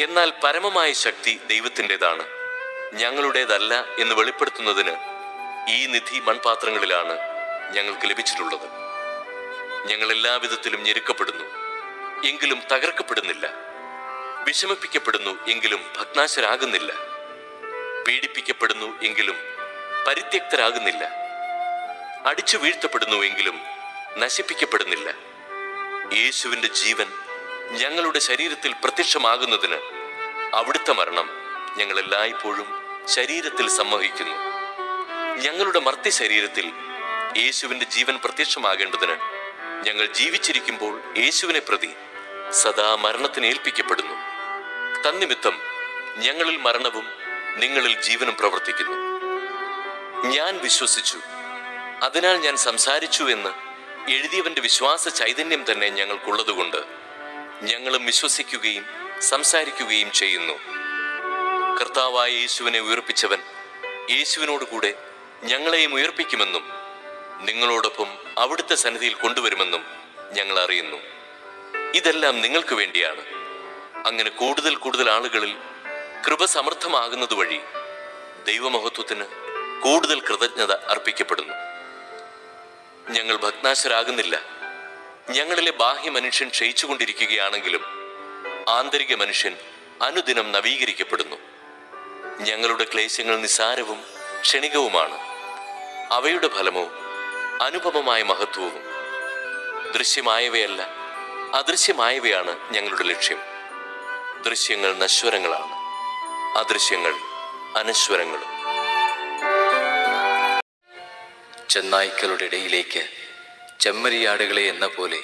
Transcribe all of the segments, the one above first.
എന്നാൽ പരമമായ ശക്തി ദൈവത്തിന്റെതാണ്. ഞങ്ങളുടേതല്ല എന്ന് വെളിപ്പെടുത്തുന്നതിന് ഈ നിധി മൺപാത്രങ്ങളിലാണ് ഞങ്ങൾക്ക് ലഭിച്ചിട്ടുള്ളത്. ഞങ്ങൾ എല്ലാവിധത്തിലും ഞെരുക്കപ്പെടുന്നു എങ്കിലും തകർക്കപ്പെടുന്നില്ല. വിഷമിപ്പിക്കപ്പെടുന്നു എങ്കിലും ഭഗ്നാശരാകുന്നില്ല. പീഡിപ്പിക്കപ്പെടുന്നു എങ്കിലും പരിത്യക്തരാകുന്നില്ല. അടിച്ചു വീഴ്ത്തപ്പെടുന്നു എങ്കിലും നശിപ്പിക്കപ്പെടുന്നില്ല. യേശുവിന്റെ ജീവൻ ഞങ്ങളുടെ ശരീരത്തിൽ പ്രത്യക്ഷമാകുന്നതിന് അവിടുത്തെ മരണം ഞങ്ങൾ എല്ലായ്പ്പോഴും ശരീരത്തിൽ സമ്മോഹിക്കുന്നു ഞങ്ങളുടെ മർത്തി ശരീരത്തിൽ യേശുവിന്റെ ജീവൻ പ്രത്യക്ഷമാകേണ്ടതിന് ഞങ്ങൾ ജീവിച്ചിരിക്കുമ്പോൾ യേശുവിനെ പ്രതി സദാ മരണത്തിന് ഏൽപ്പിക്കപ്പെടുന്നു. തന്നിമിത്തം ഞങ്ങളിൽ മരണവും നിങ്ങളിൽ ജീവനും പ്രവർത്തിക്കുന്നു. ഞാൻ വിശ്വസിച്ചു. അതിനാൽ ഞാൻ സംസാരിച്ചു എന്ന് എഴുതിയവന്റെ വിശ്വാസ ചൈതന്യം തന്നെ ഞങ്ങൾക്കുള്ളതുകൊണ്ട് ഞങ്ങളും വിശ്വസിക്കുകയും സംസാരിക്കുകയും ചെയ്യുന്നു. കർത്താവായ യേശുവിനെ ഉയർപ്പിച്ചവൻ യേശുവിനോട് കൂടെ ഞങ്ങളെയും ഉയർപ്പിക്കുമെന്നും നിങ്ങളോടൊപ്പം അവിടുത്തെ സന്നിധിയിൽ കൊണ്ടുവരുമെന്നും ഞങ്ങൾ അറിയുന്നു. ഇതെല്ലാം നിങ്ങൾക്ക് വേണ്ടിയാണ്. അങ്ങനെ കൂടുതൽ കൂടുതൽ ആളുകളിൽ കൃപ സമർത്ഥമാകുന്നത് വഴി ദൈവമഹത്വത്തിന് കൂടുതൽ കൃതജ്ഞത അർപ്പിക്കപ്പെടുന്നു. ഞങ്ങൾ ഭഗ്നാശരാകുന്നില്ല. ഞങ്ങളിലെ ബാഹ്യ മനുഷ്യൻ ക്ഷയിച്ചുകൊണ്ടിരിക്കുകയാണെങ്കിലും ആന്തരിക മനുഷ്യൻ അനുദിനം നവീകരിക്കപ്പെടുന്നു. ഞങ്ങളുടെ ക്ലേശങ്ങൾ നിസാരവും ക്ഷണികവുമാണ്. അവയുടെ ഫലമോ അനുപമമായ മഹത്വവും. ദൃശ്യമായവയല്ല അദൃശ്യമായവയാണ് ഞങ്ങളുടെ ലക്ഷ്യം. ദൃശ്യങ്ങൾ നശ്വരങ്ങളാണ്. അദൃശ്യങ്ങൾ അനശ്വരങ്ങളും. ചെന്നായ്ക്കളുടെ ഇടയിലേക്ക് ചെമ്മരിയാടുകളെ എന്ന പോലെ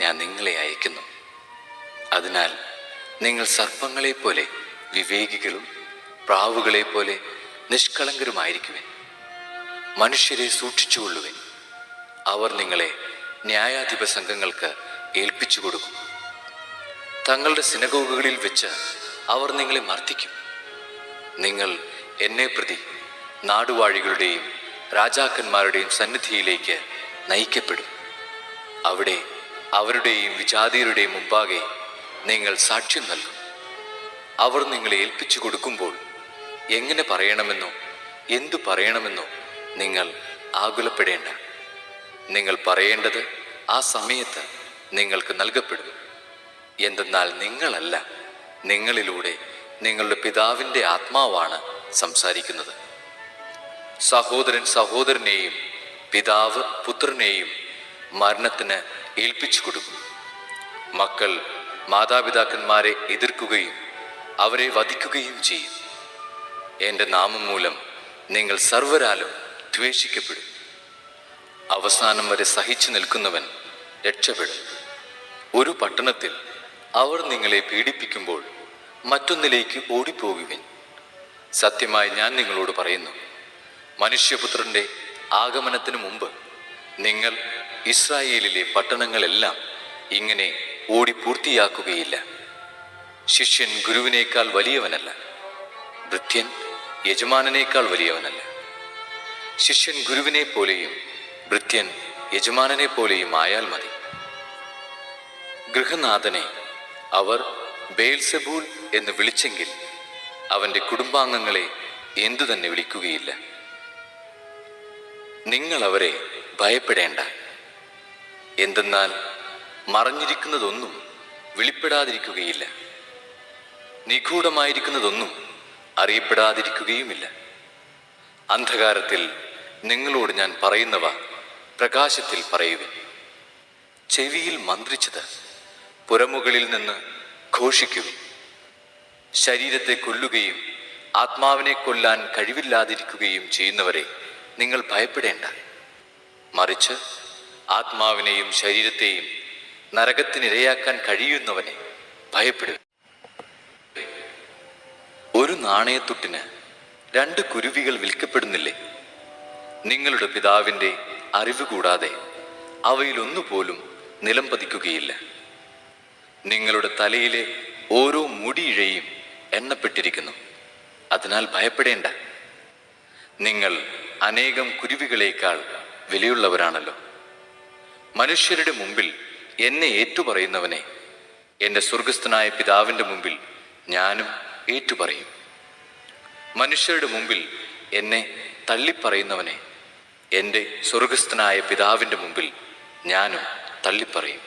ഞാൻ നിങ്ങളെ അയക്കുന്നു. അതിനാൽ നിങ്ങൾ സർപ്പങ്ങളെ പോലെ വിവേകികളും പ്രാവുകളെ പോലെ നിഷ്കളങ്കരുമായിരിക്കുവൻ. മനുഷ്യരെ സൂക്ഷിച്ചുകൊള്ളുവൻ. അവർ നിങ്ങളെ ന്യായാധിപ സംഘങ്ങൾക്ക് ഏൽപ്പിച്ചു കൊടുക്കും തങ്ങളുടെ സിനഗോഗുകളിൽ വെച്ച് അവർ നിങ്ങളെ മർദ്ദിക്കും. നിങ്ങൾ എന്നെ പ്രതി നാടുവാഴികളുടെയും രാജാക്കന്മാരുടെയും സന്നിധിയിലേക്ക് നയിക്കപ്പെടും. അവിടെ അവരുടെയും വിജാതിയരുടെയും മുമ്പാകെ നിങ്ങൾ സാക്ഷ്യം നൽകും. അവർ നിങ്ങളെ ഏൽപ്പിച്ചു കൊടുക്കുമ്പോൾ എങ്ങനെ പറയണമെന്നോ എന്തു പറയണമെന്നോ നിങ്ങൾ ആകുലപ്പെടേണ്ട. നിങ്ങൾ പറയേണ്ടത് ആ സമയത്ത് നിങ്ങൾക്ക് നൽകപ്പെടും എന്തെന്നാൽ നിങ്ങളല്ല നിങ്ങളിലൂടെ നിങ്ങളുടെ പിതാവിന്റെ ആത്മാവാണ് സംസാരിക്കുന്നത്. സഹോദരൻ സഹോദരനെയും പിതാവ് പുത്രനെയും മരണത്തിന് ഏൽപ്പിച്ചു കൊടുക്കും. മക്കൾ മാതാപിതാക്കന്മാരെ എതിർക്കുകയും അവരെ വധിക്കുകയും ചെയ്യും. എന്റെ നാമം മൂലം നിങ്ങൾ സർവരാലും ദ്വേഷിക്കപ്പെടും. അവസാനം വരെ സഹിച്ചു നിൽക്കുന്നവൻ രക്ഷപ്പെടും. ഒരു പട്ടണത്തിൽ അവർ നിങ്ങളെ പീഡിപ്പിക്കുമ്പോൾ മറ്റൊന്നിലേക്ക് ഓടിപ്പോകുവിൻ. സത്യമായി ഞാൻ നിങ്ങളോട് പറയുന്നു മനുഷ്യപുത്രന്റെ ആഗമനത്തിന് മുമ്പ് നിങ്ങൾ ഇസ്രായേലിലെ പട്ടണങ്ങളെല്ലാം ഇങ്ങനെ ഓടി പൂർത്തിയാക്കുകയില്ല. ശിഷ്യൻ ഗുരുവിനേക്കാൾ വലിയവനല്ല. ഭൃത്യൻ യജമാനനേക്കാൾ വലിയവനല്ല. ശിഷ്യൻ ഗുരുവിനെ പോലെയും ഭൃത്യൻ യജമാനനെ പോലെയും ആയാൽ മതി. ഗൃഹനാഥനെ അവർ ബേൽസബൂൽ എന്ന് വിളിച്ചെങ്കിൽ അവന്റെ കുടുംബാംഗങ്ങളെ എന്തു തന്നെ വിളിക്കുകയില്ല. നിങ്ങൾ അവരെ ഭയപ്പെടേണ്ട. എന്തെന്നാൽ മറഞ്ഞിരിക്കുന്നതൊന്നും വെളിപ്പെടാതിരിക്കുകയില്ല. നിഗൂഢമായിരിക്കുന്നതൊന്നും അറിയപ്പെടാതിരിക്കുകയുമില്ല. അന്ധകാരത്തിൽ നിങ്ങളോട് ഞാൻ പറയുന്നവ പ്രകാശത്തിൽ പറയുവിൻ. ചെവിയിൽ മന്ത്രിച്ചത് പുരമുകളിൽ നിന്ന് ഘോഷിക്കുവിൻ. ശരീരത്തെ കൊല്ലുകയും ആത്മാവിനെ കൊല്ലാൻ കഴിവില്ലാതിരിക്കുകയും ചെയ്യുന്നവരെ നിങ്ങൾ ഭയപ്പെടേണ്ട. മറിച്ച് ആത്മാവിനെയും ശരീരത്തെയും നരകത്തിനിരയാക്കാൻ കഴിയുന്നവനെ ഭയപ്പെടുക ഒരു നാണയത്തുട്ടിന് രണ്ട് കുരുവികൾ വിൽക്കപ്പെടുന്നില്ലേ? നിങ്ങളുടെ പിതാവിന്റെ അറിവ് കൂടാതെ അവയിലൊന്നുപോലും നിലം പതിക്കുകയില്ല. നിങ്ങളുടെ തലയിലെ ഓരോ മുടിയിഴയും എണ്ണപ്പെട്ടിരിക്കുന്നു. അതിനാൽ ഭയപ്പെടേണ്ട. നിങ്ങൾ അനേകം കുരുവികളേക്കാൾ വിലയുള്ളവരാണല്ലോ. മനുഷ്യരുടെ മുമ്പിൽ എന്നെ ഏറ്റുപറയുന്നവനെ എന്റെ സ്വർഗസ്ഥനായ പിതാവിന്റെ മുമ്പിൽ ഞാനും ഏറ്റുപറയും. മനുഷ്യരുടെ മുമ്പിൽ എന്നെ തള്ളിപ്പറയുന്നവനെ എന്റെ സ്വർഗസ്ഥനായ പിതാവിന്റെ മുമ്പിൽ ഞാനും തള്ളിപ്പറയും.